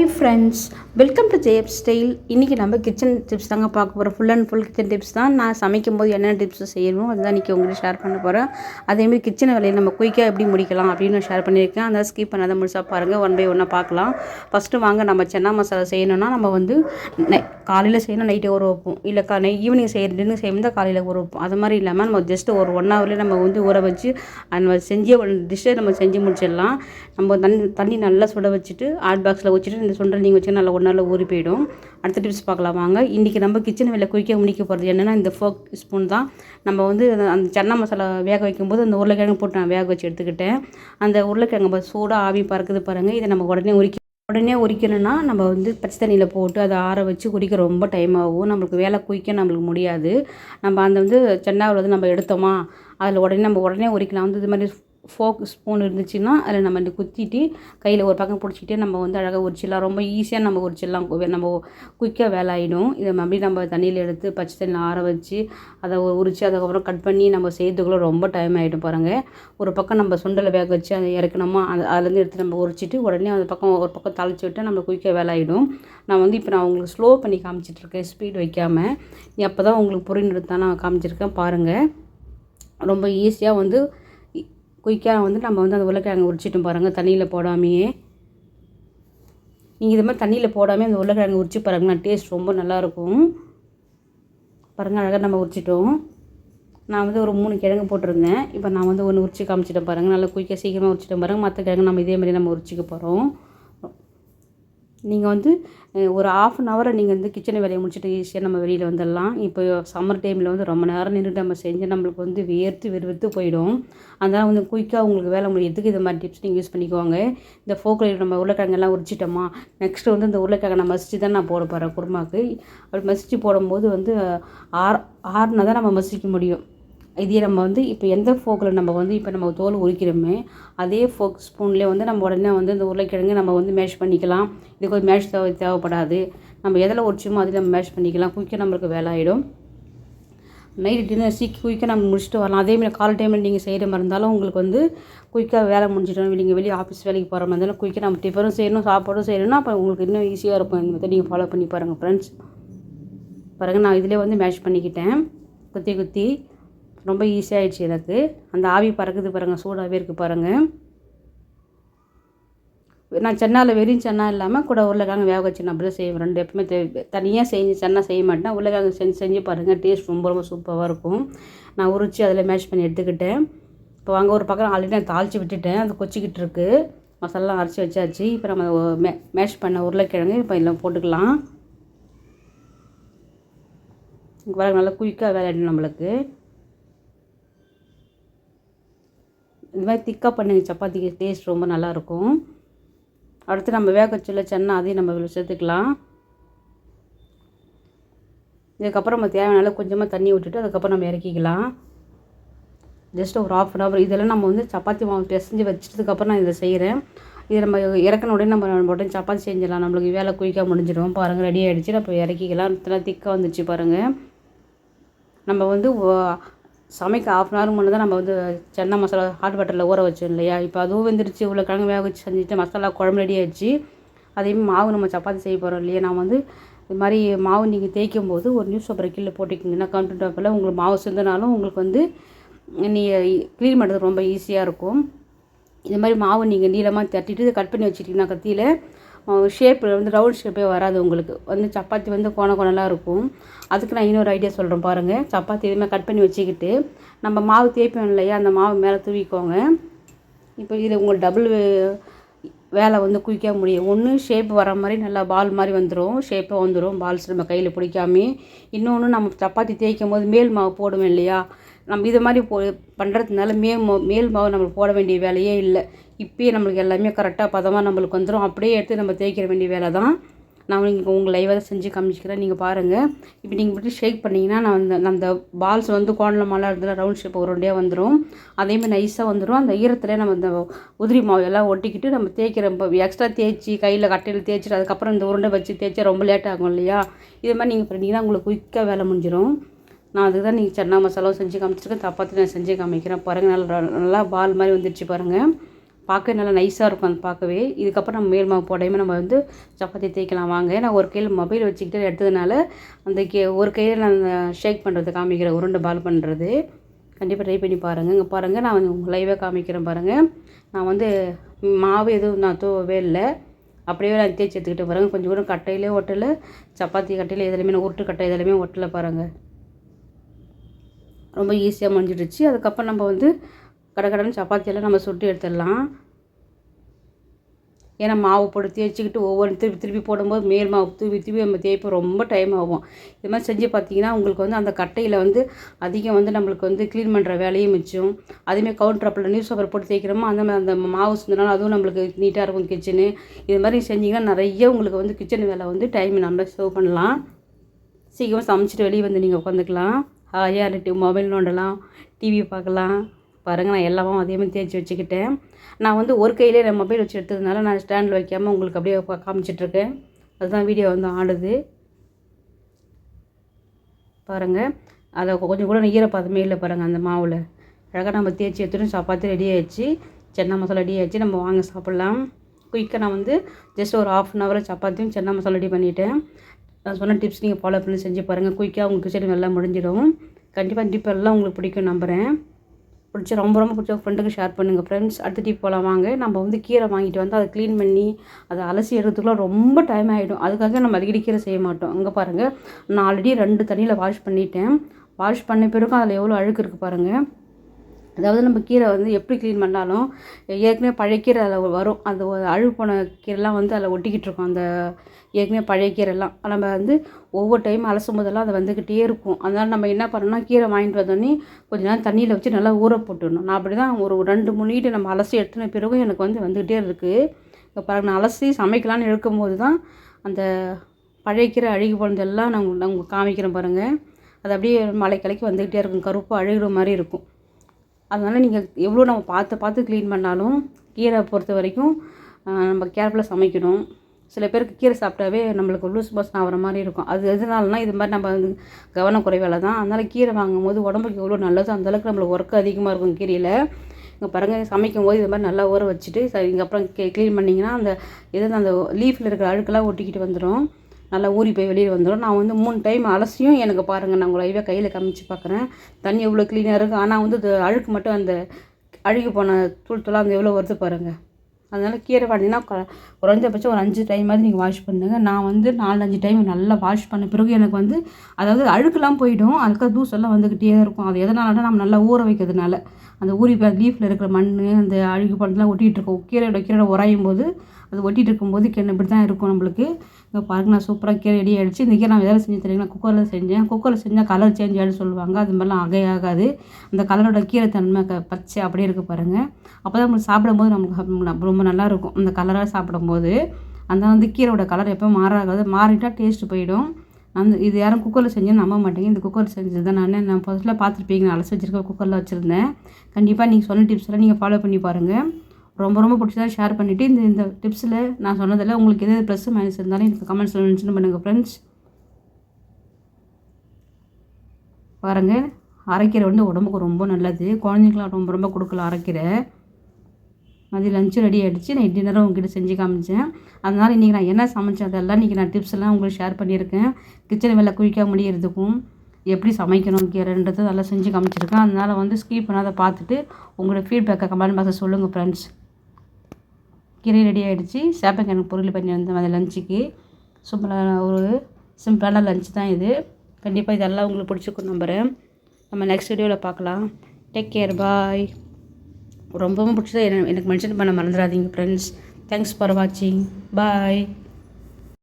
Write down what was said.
High friends welcome to ஜெயப் style இன்றைக்கி நம்ம kitchen tips தாங்க பார்க்க போகிறோம் full and full kitchen tips தான். நான் சமைக்கும் போது என்னென்ன டிப்ஸ் செய்யணும் அதுதான் இன்றைக்கி உங்களுக்கு ஷேர் பண்ண போகிறேன் அதேமாதிரி கிச்சன் வேலையை நம்ம குயிக்காக எப்படி முடிக்கலாம் அப்படின்னு நான் ஷேர் பண்ணியிருக்கேன். அதை ஸ்கிப் பண்ணாத முழுசாக பாருங்கள் ஒன் பை ஒன்னாக பார்க்கலாம். ஃபஸ்ட்டு வாங்க நம்ம சென்னா மசாலா செய்யணும்னா நம்ம வந்து காலையில் செய்யணும் நைட்டே ஊற வைப்போம். இல்லை கா ஈவினிங் செய்யறதுன்னு செய்யணும் காலையில் ஊற வைப்போம். அது மாதிரி இல்லாமல் நம்ம ஜஸ்ட் ஒரு ஒன் ஹவர்லேயே நம்ம வந்து ஊற வச்சு நம்ம செஞ்சு டிஷ்ஷை நம்ம செஞ்சு முடிச்சிடலாம். நம்ம தண்ணி தண்ணி நல்லா சுட வச்சுட்டு ஹாட் பாக்ஸில் வச்சுட்டு இந்த சுண்டல் நீங்கள் வச்சு நல்லா ஒரு நாளில் ஊறி போயிடும். அடுத்த டிப்ஸ் பார்க்கலாம். வாங்க. இன்றைக்கி நம்ம கிச்சன் வேலை குயிக்காக முடிக்க போகிறது என்னென்னா இந்த ஃபோக் ஸ்பூன் தான். நம்ம வந்து அந்த சன்னா மசாலா வேக வைக்கும்போது அந்த உருளைக்கிழங்கு போட்டு நான் வேக வச்சு எடுத்துக்கிட்டேன். அந்த உருளைக்கிழங்கு சூடாக ஆவி பறக்குது பாருங்கள் இதை நம்ம உடனே உரிக்க உடனே உரிக்கணும்னா நம்ம வந்து பச்சை தண்ணியில் போட்டு அதை ஆற வச்சு குடிக்க ரொம்ப டைம் ஆகும். நம்மளுக்கு வேலை குயிக்க நம்மளுக்கு முடியாது. நம்ம அந்த வந்து சென்னாவில் வந்து நம்ம எடுத்தோமா அதில் உடனே நம்ம உடனே உரிக்கலாம். வந்து இது மாதிரி ஃபோக் ஸ்பூன் இருந்துச்சுன்னா அதில் நம்ம இந்த குத்திட்டு கையில் ஒரு பக்கம் பிடிச்சிட்டு நம்ம வந்து அழகாக உரிச்சிடலாம். ரொம்ப ஈஸியாக நம்ம உரிச்சிடலாம். நம்ம குயிக்காக வேலை ஆகிடும் இதை மறுபடியும் நம்ம தண்ணியில் எடுத்து பச்சை தண்ணியில் ஆற வச்சு அதை உரித்து அதுக்கப்புறம் கட் பண்ணி நம்ம செய்யறதுக்குள்ளே ரொம்ப டைம் ஆகிடும் பாருங்கள் ஒரு பக்கம் நம்ம சுண்டலை வேக வச்சு அதை இறக்கணுமா அது அதுலேருந்து எடுத்து நம்ம உரிச்சிட்டு உடனே அந்த பக்கம் ஒரு பக்கம் தாளித்து விட்டு நம்ம குயிக்காக வேலை ஆகிடும் நான் வந்து இப்போ நான் உங்களுக்கு ஸ்லோ பண்ணி காமிச்சிட்ருக்கேன் ஸ்பீட் வைக்காமல் நீ அப்போ தான் உங்களுக்கு புரிந்து தான் நான் காமிச்சிருக்கேன் பாருங்கள் ரொம்ப ஈஸியாக வந்து குயிக்காக வந்து நம்ம வந்து அந்த உருளைக்கிழங்கு உரிச்சிட்டு பாருங்கள் தண்ணியில் போடாமையே. நீங்கள் இது மாதிரி தண்ணியில் போடாமல் அந்த உருளைக்கிழங்கு உரிச்சு பாருங்களேன் டேஸ்ட் ரொம்ப நல்லாயிருக்கும் பாருங்கள் அழகாக நம்ம உரிச்சிட்டோம். நான் வந்து ஒரு மூணு கிழங்கு போட்டிருந்தேன். இப்போ நான் வந்து ஒன்று உரிச்சு காமிச்சிட்டேன் பாருங்கள் நல்லா குயிக்காக சீக்கிரமாக உரிச்சிட்டேன் பாருங்கள் மற்ற கிழங்கு நம்ம இதே மாதிரி நம்ம உரிச்சிக்க போகிறோம் நீங்கள் வந்து ஒரு ஆஃப் அன் ஹவரை நீங்கள் வந்து கிச்சனை வேலையை முடிச்சுட்டு ஈஸியாக நம்ம வெளியில் வந்துடலாம். இப்போ சம்மர் டைமில் வந்து ரொம்ப நேரம் நின்றுட்டு நம்ம செஞ்சு நம்மளுக்கு வந்து வேர்த்து விறுவிறுத்து போயிடும். அதனால் வந்து குயிக்காக உங்களுக்கு வேலை முடியறதுக்கு இது மாதிரி டிப்ஸ் நீங்கள் யூஸ் பண்ணிக்குவாங்க இந்த ஃபோக்கில் நம்ம உருளைக்கிழங்கெல்லாம் உரிச்சிட்டோமா? நெக்ஸ்ட்டு வந்து இந்த உருளைக்கிழங்கை நான் மசிச்சு தான் நான் போட போகிறேன் குருமாக்கு. அப்படி மசிச்சு போடும்போது வந்து ஆர் ஆறுனா தான் நம்ம மசிக்க முடியும். இதே நம்ம வந்து இப்போ எந்த ஃபோக்கில் நம்ம வந்து இப்போ நம்ம தோல் உரிக்கிறோமே அதே ஃபோக் ஸ்பூன்லேயே வந்து நம்ம உடனே வந்து இந்த உருளைக்கிழங்கு நம்ம வந்து மேஷ் பண்ணிக்கலாம். இதுக்கு ஒரு மேஷ் தேவை தேவைப்படாது. நம்ம எதில் உரிச்சோமோ அதில் நம்ம மேஷ் பண்ணிக்கலாம். குயிக்காக நம்மளுக்கு வேலை ஆகிடும் நைட்டு டின்னர் சீக்கிரம் குயிக்காக நம்ம முடிச்சுட்டு வரலாம். அதேமாதிரி காலை டைமில் நீங்கள் செய்கிற மாதிரி இருந்தாலும் உங்களுக்கு வந்து குயிக்காக வேலை முடிஞ்சிடும். நீங்கள் வெளியே ஆஃபீஸ் வேலைக்கு போகிற மாதிரி இருந்தாலும் குயிக்காக நம்ம டிஃபனும் செய்யணும் சாப்பாடும் செய்யணும்னா அப்போ உங்களுக்கு இன்னும் ஈஸியாக இருக்கும். இந்த நீங்கள் ஃபாலோ பண்ணி பாருங்கள் ஃப்ரெண்ட்ஸ் பாருங்கள் நான் இதிலே வந்து மேஷ் பண்ணிக்கிட்டேன். குத்தி குத்தி. ரொம்ப ஈஸியாகிடுச்சு எனக்கு. அந்த ஆவி பறக்குது பாருங்கள் சூடாகவே இருக்குது பாருங்கள் நான் சென்னால் வெறும் சென்னா இல்லாமல் கூட உருளைக்கிழங்கு வேக வச்சு நான் அப்படி செய்வேன். ரெண்டு எப்பவுமே தனியாக செஞ்சு சென்னா செய்ய மாட்டேன். உருளைக்கிழங்கு செஞ்சு செஞ்சு பாருங்கள் டேஸ்ட் ரொம்ப ரொம்ப சூப்பராக இருக்கும். நான் உரித்து அதில் மேஷ் பண்ணி எடுத்துக்கிட்டேன். இப்போ வாங்க ஒரு பக்கம் ஆல்ரெடி நான் தாளித்து விட்டுட்டேன். அது கொச்சிக்கிட்டு இருக்குது மசாலாம் அரைச்சி வச்சாச்சு. இப்போ நம்ம மே மேஷ் பண்ண உருளைக்கிழங்கு இப்போ இதில் போட்டுக்கலாம். பாருங்க நல்லா குயிக்காக வேலையிடும் நம்மளுக்கு. இந்த மாதிரி திக்காக பண்ணுங்க சப்பாத்திக்கு டேஸ்ட் ரொம்ப நல்லாயிருக்கும். அடுத்து நம்ம வேக வச்சுள்ள சென்னை அதையும் நம்ம சேர்த்துக்கலாம். இதுக்கப்புறம் நம்ம தேவையான கொஞ்சமாக தண்ணி விட்டுட்டு அதுக்கப்புறம் நம்ம இறக்கிக்கலாம். ஜஸ்ட் ஒரு ஆஃப் அன் ஹவர் இதெல்லாம் நம்ம வந்து சப்பாத்தி மாவு பிசைஞ்சு வச்சதுக்கப்புறம் நான் இதை செய்கிறேன் இதை நம்ம இறக்கின உடனே நம்ம உடனே சப்பாத்தி செஞ்சிடலாம். நம்மளுக்கு வேலை குயிக்காக முடிஞ்சிடும். பாருங்கள் ரெடி ஆகிடுச்சு நம்ம இறக்கிக்கலாம். இதெல்லாம் திக்காக வந்துச்சு பாருங்கள் நம்ம வந்து சமைக்க ஆஃப் அன் ஹவர் முன்னே தான் நம்ம வந்து சென்னா மசாலா ஹாட் வாட்டரில் ஊற வச்சோம் இல்லையா? இப்போ அதுவும் வந்துருச்சு இவ்வளோ கிழங்கு வேக வச்சு செஞ்சுட்டு மசாலா குழம்பு ரெடி ஆயிடுச்சு. அதேமாதிரி மாவு நம்ம சப்பாத்தி செய்ய போகிறோம் இல்லையா? நான் வந்து இது மாதிரி மாவு நீங்கள் தேய்க்கும் போது ஒரு நியூஸ் பேப்பரை கீழே போட்டிக்கிங்கன்னா கவுண்டர் டாப்பில் உங்களுக்கு மாவு செஞ்சினாலும் உங்களுக்கு வந்து நீங்கள் க்ளீன் பண்ணுறது ரொம்ப ஈஸியாக இருக்கும். இது மாதிரி மாவு நீங்கள் நீளமாக தட்டிட்டு கட் பண்ணி வச்சுட்டிங்கன்னா கத்தியில் ஷேப் வந்து ரவுண்ட் ஷேப்பே வராது உங்களுக்கு. வந்து சப்பாத்தி வந்து கோண கோணலாக இருக்கும். அதுக்கு நான் இன்னொரு ஐடியா சொல்கிறேன் பாருங்கள் சப்பாத்தி எதுவுமே கட் பண்ணி வச்சுக்கிட்டு நம்ம மாவு தேய்ப்போம் இல்லையா? அந்த மாவு மேலே தூவிக்கோங்க. இப்போ இது உங்களுக்கு டபுள் வேலை வந்து குயிக்காக முடியும். ஒன்று ஷேப் வர மாதிரி நல்லா பால் மாதிரி வந்துடும் ஷேப்பாக வந்துடும் பால்ஸ் நம்ம கையில் பிடிக்காமே. இன்னொன்று நம்ம சப்பாத்தி தேய்க்கும் போது மேல் மாவு போடுவோம் இல்லையா? நம்ம இது மாதிரி போ பண்ணுறதுனால மே மேல் மாவு நம்மளுக்கு போட வேண்டிய வேலையே இல்லை. இப்போயே நம்மளுக்கு எல்லாமே கரெக்டாக பதமாக நம்மளுக்கு வந்துடும் அப்படியே எடுத்து நம்ம தேய்க்கிற வேண்டிய வேலை தான் நான் நீங்கள் உங்கள் லைவாக செஞ்சு காமிச்சிக்கிறேன். நீங்கள் பாருங்கள் இப்போ நீங்கள் மட்டும் ஷேக் பண்ணிங்கன்னா நான் அந்த அந்த பால்ஸ் வந்து கோணலமாலாம் இருந்தால் ரவுண்ட் ஷேப் ஒரு ரெண்டியாக வந்துடும் அதேமாதிரி நைஸாக வந்துடும் அந்த ஈரத்தில் நம்ம இந்த உதிரி மாவு எல்லாம் ஒட்டிக்கிட்டு நம்ம தேய்க்கிற எக்ஸ்ட்ரா தேய்ச்சி கையில் கட்டையில் தேய்ச்சிட்டு அதுக்கப்புறம் இந்த உருண்டை வச்சு தேய்ச்சா ரொம்ப லேட் ஆகும் இல்லையா? இது மாதிரி நீங்கள் பண்ணிங்கன்னா உங்களுக்கு குயிக்காக வேலை முடிஞ்சிடும் நான் அதுக்கு தான் நீங்கள் சன்னா மசாலாவும் செஞ்சு காமிச்சிருக்கேன். தப்பாத்து நான் செஞ்சு காமிக்கிறேன். பாருங்கள் நல்லா நல்லா பால் மாதிரி வந்துடுச்சு பாருங்கள் பார்க்க நல்லா நைஸாக இருக்கும் அது பார்க்கவே. இதுக்கப்புறம் நம்ம மேல் மாவு போடாமல் நம்ம வந்து சப்பாத்தி தேய்க்கலாம். வாங்க நான் ஒரு கையில் மொபைல் வச்சுக்கிட்டு எடுத்ததுனால அந்த கே ஒரு கையில் நான் ஷேக் பண்ணுறது காமிக்கிறேன் உருண்டை பால் பண்ணுறது கண்டிப்பாக ட்ரை பண்ணி பாருங்கள் இங்கே பாருங்கள் நான் வந்து உங்கள் லைவாக காமிக்கிறேன் பாருங்கள் நான் வந்து மாவு எதுவும் நான் தூவவே இல்லை. அப்படியே நான் தேய்ச்சி எடுத்துக்கிட்டு பாருங்கள் கொஞ்சம் கூட கட்டையிலே ஒட்டலை சப்பாத்தி கட்டையில் எதுலையுமே நான் உருட்டு கட்டை எதுலையுமே ஒட்டலை பாருங்கள் ரொம்ப ஈஸியாக முடிஞ்சிடுச்சு. அதுக்கப்புறம் நம்ம வந்து கடகடன்னு சப்பாத்தியெல்லாம் நம்ம சுட்டு எடுத்துடலாம். ஏன்னா மாவு போட்டு தேய்ச்சிக்கிட்டு ஒவ்வொரு திருப்பி திருப்பி போடும்போது மேல் மாவு தூவி தூவி நம்ம தேய்ப்போம் ரொம்ப டைம் ஆகும். இது மாதிரி செஞ்சு பார்த்தீங்கன்னா உங்களுக்கு வந்து அந்த கட்டையில் வந்து அதிகம் வந்து நம்மளுக்கு வந்து க்ளீன் பண்ணுற வேலையும் மிச்சம். அதேமாதிரி கவுண்டர் அப்பில் நியூஸ் பேப்பர் போட்டு தேய்க்கிறோமோ அந்த மாதிரி அந்த மாவு செஞ்சனாலும் அதுவும் நம்மளுக்கு நீட்டாக இருக்கும் கிச்சனு இது மாதிரி செஞ்சிங்கன்னா நிறைய உங்களுக்கு வந்து கிச்சன் வேலை வந்து டைம் நம்ம சேவ் பண்ணலாம். சீக்கிரமாக சமைச்சிட்டு வெளியே வந்து நீங்கள் உட்காந்துக்கலாம். ஹாயாக மொபைல் நோண்டலாம். டிவி பார்க்கலாம். பாருங்கள் நான் எல்லாமும் அதே மாதிரி தேய்ச்சி வச்சுக்கிட்டேன். நான் வந்து ஒரு கையிலே நான் மொபைல் வச்சு எடுத்ததுனால நான் ஸ்டாண்டில் வைக்காமல் உங்களுக்கு அப்படியே காமிச்சிட்ருக்கேன். அதுதான் வீடியோ வந்து ஆடுது. பாருங்கள் அதை கொஞ்சம் கூட ஈரப்பதமே இல்லை பாருங்கள் அந்த மாவில். அழகாக நம்ம தேய்ச்சி எடுத்துகிட்டு சப்பாத்தி ரெடி ஆகிடுச்சு சென்னா மசாலா ரெடி ஆகிடுச்சு நம்ம வாங்க சாப்பிட்லாம். குயிக்காக நான் வந்து ஜஸ்ட் ஒரு ஆஃப் அன் ஹவரில் சப்பாத்தியும் சென்னா மசாலா ரெடி பண்ணிவிட்டேன் நான் சொன்ன டிப்ஸ் நீங்கள் ஃபாலோ பண்ணி செஞ்சு பாருங்கள் குயிக்காக உங்களுக்கு கிச்சடி நல்லா முடிஞ்சிடும். கண்டிப்பாக டிப் எல்லாம் உங்களுக்கு பிடிக்கும் நம்புகிறேன் பிடிச்ச ரொம்ப ரொம்ப பிடிச்ச ஃப்ரெண்டுக்கு ஷேர் பண்ணுங்கள் ஃப்ரெண்ட்ஸ் அடுத்த டிப் போகலாம் வாங்க. நம்ம வந்து கீரை வாங்கிட்டு வந்து அதை க்ளீன் பண்ணி அதை அலசி எடுக்கிறதுக்குலாம் ரொம்ப டைம் ஆகிடும் அதுக்காக நம்ம அடிக்கடி கீரை செய்ய மாட்டோம். அங்கே பாருங்கள் நான் ஆல்ரெடி ரெண்டு தண்ணியில் வாஷ் பண்ணிட்டேன். வாஷ் பண்ண பிறகு அதில் எவ்வளோ அழுக்கு இருக்குது பாருங்கள் அதாவது நம்ம கீரை வந்து எப்படி க்ளீன் பண்ணாலும் ஏற்கனவே பழைய கீரை அதில் வரும். அந்த அழுகு போன கீரைலாம் வந்து அதில் ஒட்டிக்கிட்டு இருக்கும். அந்த ஏற்கனவே பழைய கீரைலாம். நம்ம வந்து ஒவ்வொரு டைம் அலசும் போதெல்லாம் அது வந்துக்கிட்டே இருக்கும். அதனால் நம்ம என்ன பண்ணணும்னா கீரை வாங்கிட்டு வந்தோடனே கொஞ்ச நேரம் தண்ணியில் வச்சு நல்லா ஊற போட்டுடணும். நான் அப்படி தான் ஒரு ரெண்டு மூணு நம்ம அலசி எடுத்துன பிறகும் எனக்கு வந்து வந்துக்கிட்டே இருக்குது இப்போ பாருங்க நான் அலசி சமைக்கலான்னு எடுக்கும்போது தான் அந்த பழைய கீரை அழுகி போனதெல்லாம் நான் உங்களுக்கு காமிக்கிறேன் பாருங்கள் அது அப்படியே மலை கலைக்கு வந்துக்கிட்டே இருக்கும். கருப்பு அழுகிற மாதிரி இருக்கும். அதனால் நீங்கள் எவ்வளோ நம்ம பார்த்து பார்த்து க்ளீன் பண்ணாலும் கீரை பொறுத்த வரைக்கும் நம்ம கேர்ஃபுல்லாக சமைக்கணும். சில பேருக்கு கீரை சாப்பிட்டாவே நம்மளுக்கு லூஸ் மோஷன் ஆகிற மாதிரி இருக்கும். அது எதனாலனா இது மாதிரி நம்ம வந்து கவனக்குறைவால் தான். அதனால் கீரை வாங்கும் போது உடம்புக்கு எவ்வளோ நல்லதோ அந்தளவுக்கு நம்மளுக்கு ஒர்க் அதிகமாக இருக்கும் கீரையில். இங்கே பாருங்கள் சமைக்கும் போது இது மாதிரி நல்லா ஊற வச்சுட்டு சரி அப்புறம் க்ளீன் பண்ணிங்கன்னா அந்த எது அந்த லீஃபில் இருக்கிற அழுக்கெல்லாம் ஒட்டிக்கிட்டு வந்துடும் நல்லா ஊறி போய் வெளியில் வந்துடும் நான் வந்து மூணு டைம் அலசியும் எனக்கு பாருங்கள் நான் உங்களை லைவாக கையில் காமிச்சு பார்க்குறேன் தண்ணி எவ்வளோ க்ளீனாக இருக்குது ஆனால் வந்து அது அழுக்கு மட்டும் அந்த அழுகி போன தூள் தூளாக அந்த எவ்வளோ வருது பாருங்கள் அதனால் கீரை வாங்கினா குறைஞ்சபட்சம் ஒரு அஞ்சு டைம் மாதிரி நீங்கள் வாஷ் பண்ணுங்கள் நான் வந்து நாலு அஞ்சு டைம் நல்லா வாஷ் பண்ண பிறகு எனக்கு வந்து அதாவது அழுக்கெல்லாம் போயிடும். அதுக்காக தூசெல்லாம் வந்துக்கிட்டே தான் இருக்கும். அது எதனாலனா நம்ம நல்லா ஊற வைக்கிறதுனால. அந்த ஊறி லீஃபில் இருக்கிற மண் அந்த அழுகு பண்ணலாம் ஒட்டிகிட்டு இருக்கும். கீரையோட கீரையோட உராயும் போது அது ஒட்டிகிட்டு இருக்கும்போது கிணறு இப்படி தான் இருக்கும் நம்மளுக்கு. இங்கே பாருங்க நான் சூப்பராக கீரை ரெடி ஆகிடுச்சு இன்றைக்கி நான் வேலை செஞ்சு தெரியுங்களா? குக்கரில் செஞ்சேன். குக்கரில் செஞ்சால் கலர் சேஞ்ச் ஆகிடுன்னு சொல்லுவாங்க. அது மாதிரிலாம் அகை ஆகாது. அந்த கலரோட கீரை தன்மை க பச்சை அப்படியே இருக்குது பாருங்கள் அப்போ தான் நம்மளுக்கு சாப்பிடும்போது நமக்கு ரொம்ப நல்லாயிருக்கும் அந்த கலராக சாப்பிடும்போது. அந்த வந்து கீரோட கலர் எப்போ மாறாகாது. மாறிட்டால் டேஸ்ட்டு போயிடும். அந்த இது யாரும் குக்கரில் செஞ்சேன்னு நம்ப மாட்டேங்க. இந்த குக்கரில் செஞ்சது தான் நான். நான் ஃபஸ்ட்டில் பார்த்துருப்பீங்க. நான் அலசி வச்சுருக்கேன் குக்கரில் வச்சுருந்தேன். கண்டிப்பாக நீங்கள் சொன்ன டிப்ஸ் எல்லாம் நீங்கள் ஃபாலோ பண்ணி பாருங்கள் ரொம்ப ரொம்ப பிடிச்சதாக ஷேர் பண்ணிவிட்டு இந்த இந்த டிப்ஸில் நான் சொன்னதில் உங்களுக்கு எது ப்ளஸ் மைனஸ் இருந்தாலும் எனக்கு கமெண்ட்ஸில் மென்ஷன் பண்ணுங்கள் ஃப்ரெண்ட்ஸ் பாருங்கள் அரைக்கீரை வந்து உடம்புக்கு ரொம்ப நல்லது. குழந்தைங்களாம் ரொம்ப ரொம்ப கொடுக்கல அரைக்கீரை. மதியம் லஞ்சு ரெடி ஆகிடுச்சு நான் டின்னரும் உங்ககிட்ட செஞ்சு காமிச்சேன். அதனால் இன்றைக்கி நான் என்ன சமைச்சேன் அதெல்லாம் இன்றைக்கி நான் டிப்ஸ் எல்லாம் உங்களுக்கு ஷேர் பண்ணியிருக்கேன். கிச்சன் வேலை குயிக்காக முடியறதுக்கும் எப்படி சமைக்கணும் கீரைன்றது நல்லா செஞ்சு காமிச்சிருக்கேன். அதனால் வந்து ஸ்கிப் பண்ணாத பார்த்துட்டு உங்களோட ஃபீட்பேக்கை கமெண்ட் பாக்ஸில் சொல்லுங்கள் ஃப்ரெண்ட்ஸ் கீரை ரெடி ஆகிடுச்சு சேப்பங்கிழங்கு பொருள் பண்ணி வந்தேன் அந்த லஞ்சுக்கு சூப்பரான ஒரு சிம்பிளான லஞ்ச் தான் இது. கண்டிப்பாக இதெல்லாம் உங்களுக்கு பிடிச்சிருக்கும் நம்புகிறேன் நம்ம நெக்ஸ்ட் வீடியோவில் பார்க்கலாம். டேக் கேர் பாய் ரொம்பவும் பிடிச்சதை எனக்கு மென்ஷன் பண்ண மறந்துடாதீங்க ஃப்ரெண்ட்ஸ் தேங்க்ஸ் ஃபார் வாட்சிங் பாய்